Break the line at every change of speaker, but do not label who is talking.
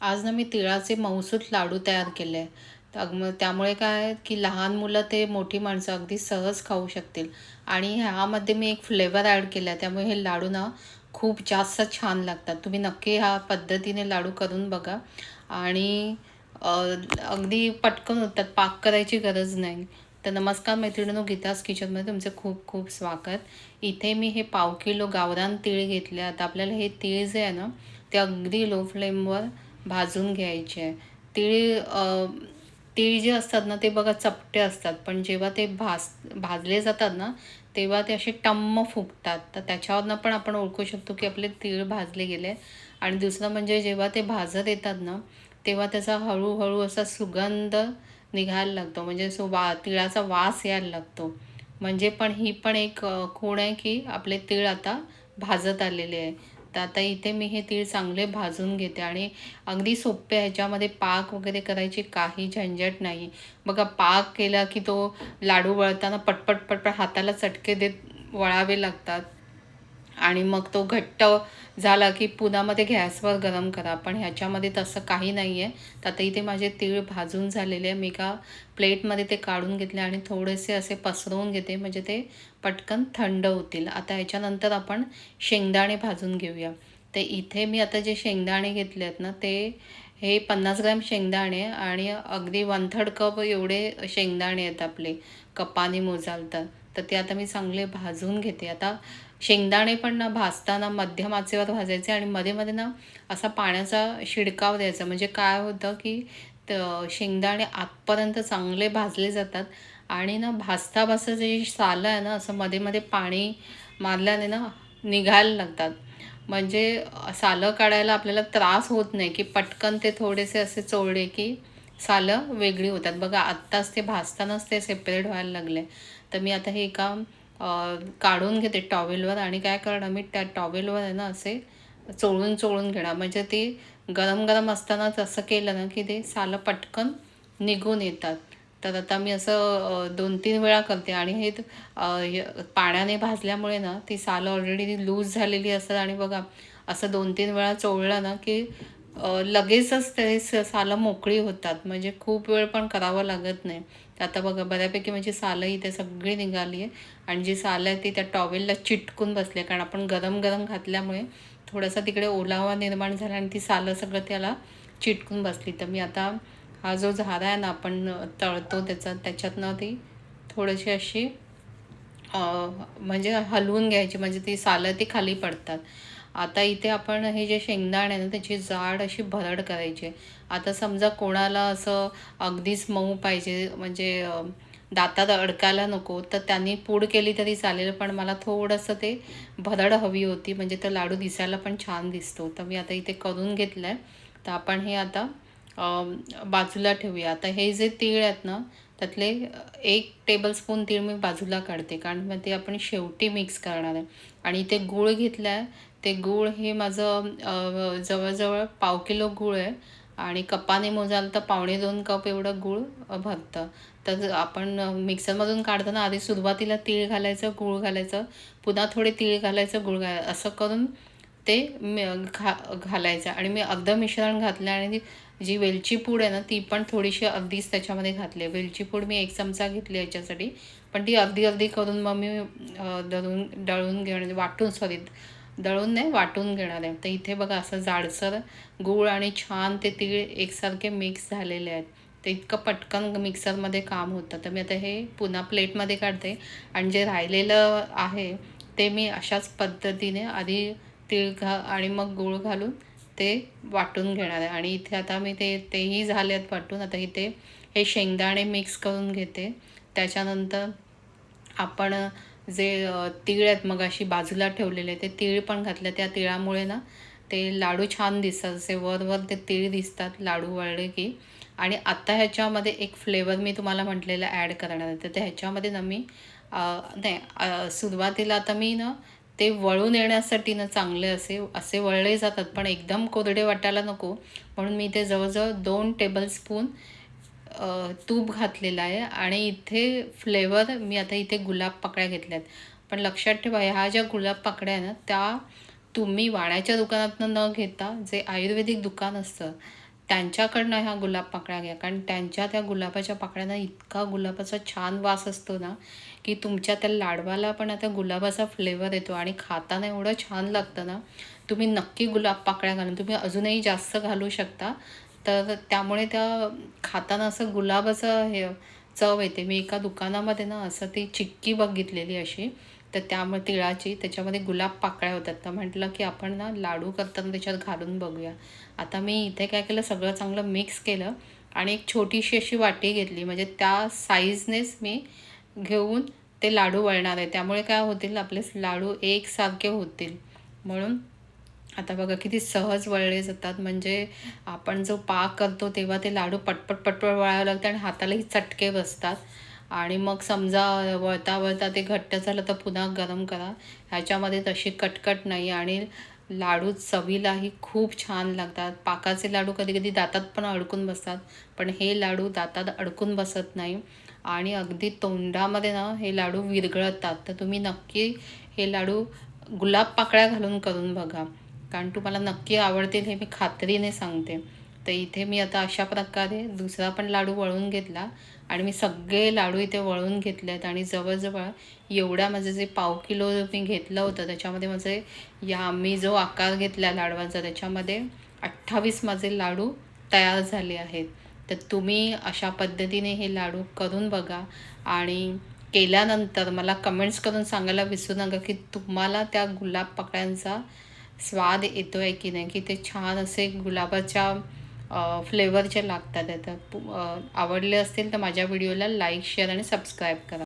आज ना मी तिळाचे मौसूत लाडू तयार केले. आहे तर मग त्यामुळे काय आहे की लहान मुलं ते मोठी माणसं अगदी सहज खाऊ शकतील. आणि ह्यामध्ये मी एक फ्लेवर ॲड केला आहे त्यामुळे हे लाडू ना खूप जास्त छान लागतात. तुम्ही नक्की ह्या पद्धतीने लाडू करून बघा. आणि अगदी पटकन होतात पाक करायची गरज नाही. तर नमस्कार मैत्रिणीनो गीतास किचनमध्ये तुमचे खूप खूप स्वागत. इथे मी हे पाव किलो गावरान तीळ घेतले. आता आपल्याला हे तीळ जे आहे ना ते अगदी लो फ्लेमवर भाजून घ्यायचे. आहे तीळ तीळ जे असतात ना ते बघा चपटे असतात. पण जेव्हा ते भाज भाजले जातात ना तेव्हा ते असे टम्म फुगतात. तर त्याच्यावरनं पण आपण ओळखू शकतो की आपले तीळ भाजले गेले. आणि दुसरं म्हणजे जेव्हा ते भाजत येतात ना तेव्हा त्याचा हळूहळू असा सुगंध निघायला लागतो. म्हणजे सो वा तिळाचा वास यायला लागतो. म्हणजे पण ही पण एक खूण आहे की आपले तीळ आता भाजत आलेले आहे. तर आता इथे मी हे तीळ चांगले भाजून घेते आणि अगदी सोपे ह्याच्यामध्ये पाक वगैरे करायची काही झंझट नाही. बघा पाक केला की तो लाडू वळताना पटपट पटपट हाताला चटके देत वळावे लागतात. आणि मग तो घट्ट झाला की पुण्यामध्ये गॅसवर गरम करा. पण ह्याच्यामध्ये तसं काही नाही आहे तर आता इथे माझे तीळ भाजून झालेले आहे. मी का प्लेटमध्ये ते काढून घेतले आणि थोडेसे असे पसरवून घेते. म्हणजे ते पटकन थंड होतील. आता ह्याच्यानंतर आपण शेंगदाणे भाजून घेऊया. तर इथे मी आता जे शेंगदाणे घेतले आहेत ना ते हे पन्नास ग्रॅम शेंगदाणे आणि अगदी वन थर्ड कप एवढे शेंगदाणे आहेत आपले. कपाने मोजाल तर. तर ते आता मी चांगले भाजून घेते. आता शेंगदाणे पण ना भाजताना मध्यम आचेवर भाजायचे आणि मध्ये मध्ये ना असा पाण्याचा शिडकाव द्यायचा. म्हणजे काय होतं की त- शेंगदाणे आतपर्यंत चांगले भाजले जातात आणि ना भाजता भाजता जे सालं आहे ना असं मध्ये मध्ये पाणी मारल्याने ना निघायला लागतात. म्हणजे सालं काढायला आपल्याला त्रास होत नाही की पटकन ते थोडेसे असे चोळले की सालं वेगळी होतात. बघा आत्ताच ते भाजतानाच ते सेपरेट व्हायला लागले. तर मी आता हे एका काढून घेते टॉवेलवर आणि काय करणार मी त्या टॉवेलवर आहे ना असे चोळून चोळून घेणार. म्हणजे ते गरम गरम असतानाच असं केलं ना की ते सालं पटकन निघून येतात. तर आता मी असं दोन तीन वेळा करते आणि हे य- पाण्याने भाजल्यामुळे ना ती सालं ऑलरेडी लूज झालेली असतात. आणि बघा असं दोन तीन वेळा चोळलं ना की लगेचच ते स- सालं मोकळी होतात. म्हणजे खूप वेळ पण करावं लागत नाही. तर आता बघा बऱ्यापैकी माझी सालं इथे सगळी निघाली आहे. आणि जी सालं आहे ती त्या टॉवेलला चिटकून बसली आहे. कारण आपण गरम गरम घातल्यामुळे थोडासा तिकडे ओलावा निर्माण झाला आणि ती सालं सगळं त्याला चिटकून बसली. तर मी आता हा जो झारा आहे ना आपण तळतो त्याचा त्याच्यातनं ती थोडीशी अशी म्हणजे हलवून घ्यायची. म्हणजे ती सालं ती खाली पडतात. आता इथे आपण हे जे शेंगदाणे आहे ना त्याची जाड अशी भरड करायची. आता समजा कोणाला असं अगदीच मऊ पाहिजे म्हणजे दातात अडकायला नको तर त्यांनी पूड केली तरी चालेल पण मला थोडंसं ते भरड हवी होती म्हणजे तर लाडू दिसायला पण छान दिसतो. तर मी आता इथे करून घेतलं आहे तर आपण हे आता बाजूला ठेवूया. आता हे जे तीळ आहेत ना त्यातले एक टेबलस्पून तीळ मी बाजूला काढते. कारण मग ते आपण शेवटी मिक्स करणार आहे. आणि ते गूळ घेतला आहे ते गूळ हे माझं जवळजवळ पाव किलो गूळ आहे. आणि कपाने मोजाल तर पावणे दोन कप एवढं गूळ भरतं. तर आपण मिक्सरमधून काढताना आधी सुरुवातीला तीळ घालायचं गूळ घालायचं. पुन्हा थोडे तीळ घालायचं गूळ घालायचं. असं करून ते मी घा घालायचं. आणि मी अर्धं मिश्रण घातलं आणि जी वेलची पूड आहे ना ती पण थोडीशी अर्धीच त्याच्यामध्ये घातली आहे. वेलची पूड मी एक चमचा घेतली याच्यासाठी. पण ती अर्धी अर्धी करून मग मी दळून दळून घेणार वाटून सॉरी दळून नाही वाटून घेणार आहे. तर इथे बघा असं जाडसर गूळ आणि छान ते तीळ एकसारखे मिक्स झालेले आहेत. ते इतकं पटकन मिक्सरमध्ये काम होतं. तर मी आता हे पुन्हा प्लेटमध्ये काढते. आणि जे राहिलेलं आहे ते मी अशाच पद्धतीने आधी तीळ घा आणि मग गूळ घालून ते वाटून घेणार आहे. आणि इथे आता मी ते तेही झाले आहेत वाटून. आता इथे हे शेंगदाणे मिक्स करून घेते. त्याच्यानंतर आपण जे तीळ आहेत मग अशी बाजूला ठेवलेले ते तीळ पण घातले. त्या तिळामुळे ना ते लाडू छान दिसतात. असे वर वर ते तीळ दिसतात लाडू वळले की. आणि आत्ता ह्याच्यामध्ये एक फ्लेवर मी तुम्हाला म्हटलेलं ॲड करणार आहे. तर ते ह्याच्यामध्ये ना मी नाही सुरुवातीला आता मी ना ते वळून येण्यासाठी ना चांगले असे असे वळले जातात. पण एकदम कोरडे वाटायला नको. म्हणून मी ते जवळजवळ दोन टेबलस्पून तूप घातलेलं आहे. आणि इथे फ्लेवर मी आता इथे गुलाब पाकळ्या घेतल्या आहेत. पण लक्षात ठेवा ह्या ज्या गुलाब पाकळ्या आहेत ना त्या तुम्ही वाण्याच्या दुकानातनं न घेता जे आयुर्वेदिक दुकान असतं त्यांच्याकडनं ह्या गुलाब पाकळ्या घ्या. कारण त्यांच्या त्या गुलाबाच्या पाकळ्यांना इतका गुलाबाचा छान वास असतो ना की तुमच्या त्या लाडवाला पण आता गुलाबाचा फ्लेवर येतो आणि खाताना एवढं छान लागतं ना. तुम्ही नक्की गुलाब पाकळ्या घालून तुम्ही अजूनही जास्त घालू शकता. तर त्यामुळे त्या खाताना असं गुलाबाचं हे चव येते. मी एका दुकानामध्ये ना असं ती चिक्की बघितलेली अशी. तर त्यामुळे तिळाची त्याच्यामध्ये गुलाब पाकळ्या होतात. तर म्हटलं की आपण ना लाडू करताना त्याच्यात घालून बघूया. आता मी इथे काय केलं सगळं चांगलं मिक्स केलं आणि एक छोटीशी अशी वाटी घेतली. म्हणजे त्या साईजनेच मी घेऊन ते लाडू वळणार आहे. त्यामुळे काय होतील आपले लाडू एकसारखे होतील. म्हणून आता बघा किती सहज वळले जातात. म्हणजे आपण जो पाक करतो तेव्हा ते लाडू पटपट पटपट वळावं लागतं आणि हातालाही चटके बसतात. आणि मग समजा वळता वळता ते घट्ट झालं तर पुन्हा गरम करा. ह्याच्यामध्ये तशी कटकट नाही आणि लाडू चवीलाही खूप छान लागतात. पाकाचे लाडू कधी कधी दातात पण अडकून बसतात पण हे लाडू दातात अडकून बसत नाही. आणि अगदी तोंडामध्ये ना हे लाडू विरघळतात. तर तुम्ही नक्की हे लाडू गुलाब पाकळ्या घालून करून बघा. कारण तुम्हाला नक्की आवडतील हे मी खात्रीने सांगते. तर इथे मी आता अशा प्रकारे दुसरा पण लाडू वळून घेतला आणि मी सगळे लाडू इथे वळून घेतले आहेत आणि जवळजवळ एवढ्या माझं जे पाव किलो मी घेतलं होतं त्याच्यामध्ये माझे या मी जो आकार घेतला लाडवाचा त्याच्यामध्ये अठ्ठावीस माझे लाडू तयार झाले आहेत. तर तुम्ही अशा पद्धतीने हे लाडू करून बघा आणि केल्यानंतर मला कमेंट्स करून सांगायला विसरू नका की तुम्हाला त्या गुलाब पकड्यांचा स्वाद येतो आहे की नाही की ते छान असे गुलाबाच्या फ्लेवरचे लागतात तर आवडले असतील तर माझ्या व्हिडिओला लाईक शेअर आणि सबस्क्राईब करा.